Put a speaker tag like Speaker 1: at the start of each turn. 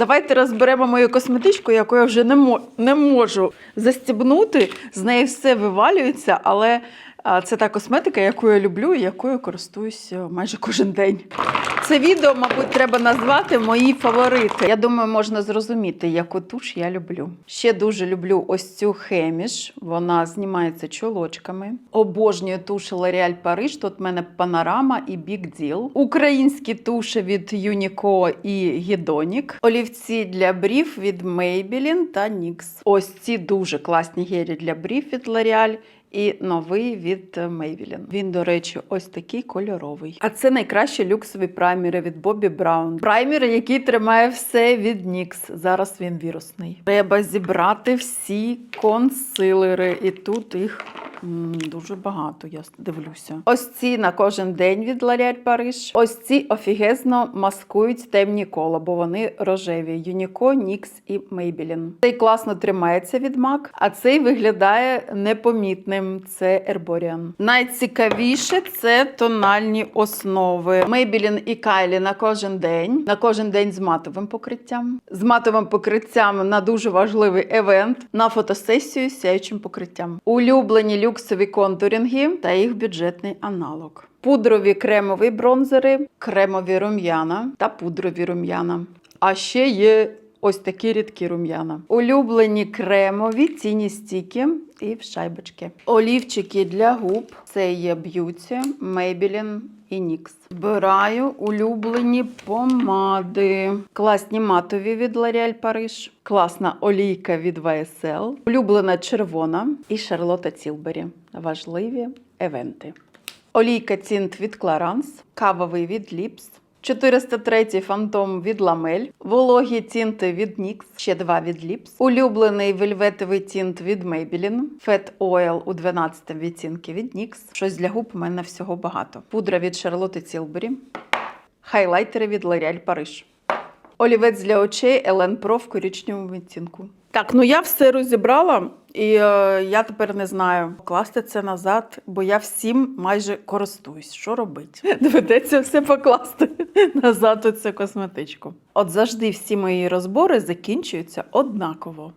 Speaker 1: Давайте розберемо мою косметичку, яку я вже не, мо- не можу застібнути. З неї все вивалюється, але це та косметика, яку я люблю і якою користуюся майже кожен день. Це відео, мабуть, треба назвати мої фаворити. Я думаю, можна зрозуміти, яку туш я люблю. Ще дуже люблю ось цю хеміш. Вона знімається чолочками. Обожнюю туші L'Oréal Paris. Тут в мене панорама і Big Deal. Українські туші від Unico і Гедонік. Олівці для брів від Maybelline та NYX. Ось ці дуже класні гелі для брів від L'Oreal і новий від Maybelline. Він, до речі, ось такий кольоровий. А це найкращі люксові праймери від Bobbi Brown. Праймер, який тримає все від NYX. Зараз він вірусний. Треба зібрати всі консилери, і тут їх. Дуже багато, я дивлюся. Ось ці на кожен день від L'Oréal Paris. Ось ці офігезно маскують темні кола, бо вони рожеві. Unico, NYX і Maybelline. Цей класно тримається від MAC, а цей виглядає непомітним. Це Herborian. Найцікавіше це тональні основи. Maybelline і Kylie на кожен день. На кожен день з матовим покриттям. З матовим покриттям на дуже важливий евент на фотосесію з сяючим покриттям. Улюблені люксові контуринги та їх бюджетний аналог. Пудрові кремові бронзери, кремові рум'яна та пудрові рум'яна. А ще є ось такі рідкі рум'яна. Улюблені кремові ціні стіки і в шайбочки. Олівчики для губ. Це є б'юті, Maybelline і Нікс. Збираю улюблені помади. Класні матові від L'Oréal Paris. Класна олійка від YSL. Улюблена червона і Шарлотта Тілбері. Важливі евенти. Олійка цінт від Clarins, кавовий від Lips, 403 фантом від Ламель, вологі тінти від NYX, ще два від Lips, улюблений вельветовий тінт від Maybelline, Fat Oil у 12 відтінки від NYX. Щось для губ у мене всього багато. Пудра від Charlotte Tilbury, хайлайтери від L'Oréal Paris. Олівець для очей Елен Pro в коричневому відтінку. Так, ну я все розібрала, і е, я тепер не знаю, класти це назад, бо я всім майже користуюсь. Що робити? Доведеться все покласти назад у цю косметичку. От завжди всі мої розбори закінчуються однаково.